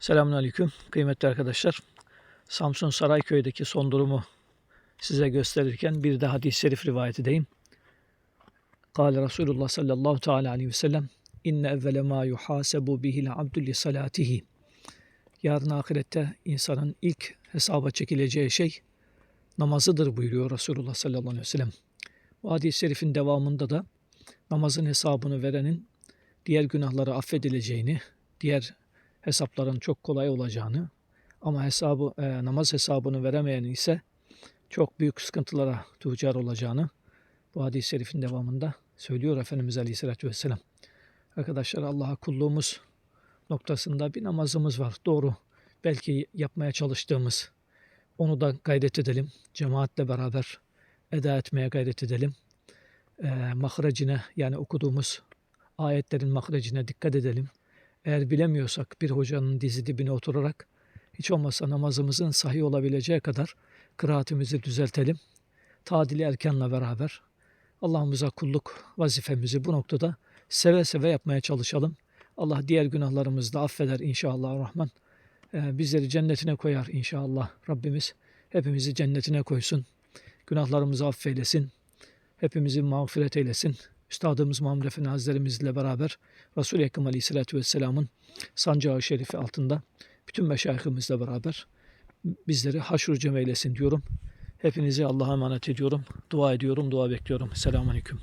Selamünaleyküm kıymetli arkadaşlar. Samsun Sarayköy'deki son durumu size gösterirken bir de hadis-i şerif rivayet edeyim. Kale Resulullah sallallahu teala aleyhi ve sellem inne evvele ma yuhasebu bihil abdü li salatihi. Yarın ahirette insanın ilk hesaba çekileceği şey namazıdır buyuruyor Resulullah sallallahu aleyhi ve sellem. Bu hadis-i şerifin devamında da namazın hesabını verenin diğer günahları affedileceğini, diğer hesapların çok kolay olacağını ama hesabı e, namaz hesabını veremeyen ise çok büyük sıkıntılara tuğcar olacağını bu hadis-i şerifin devamında söylüyor Efendimiz Aleyhisselatü Vesselam. Arkadaşlar Allah'a kulluğumuz noktasında bir namazımız var. Doğru. Belki yapmaya çalıştığımız onu da gayret edelim. Cemaatle beraber eda etmeye gayret edelim. E, mahrecine yani okuduğumuz ayetlerin mahrecine dikkat edelim. Eğer bilemiyorsak bir hocanın dizi dibine oturarak hiç olmazsa namazımızın sahih olabileceği kadar kıraatimizi düzeltelim. Tadili erkanla beraber Allah'ımıza kulluk vazifemizi bu noktada seve seve yapmaya çalışalım. Allah diğer günahlarımızı da affeder inşallah Rahman. Ee, bizleri cennetine koyar inşallah Rabbimiz. Hepimizi cennetine koysun. Günahlarımızı affeylesin. Hepimizi mağfiret eylesin. Üstadımız Muhammed Efendi Hazretlerimizle beraber Resul-i Ekrem Aleyhisselatü Vesselam'ın sancağı şerifi altında bütün meşayihimizle beraber bizleri haşr cem eylesin diyorum. Hepinizi Allah'a emanet ediyorum. Dua ediyorum, dua bekliyorum. Selamun Aleyküm.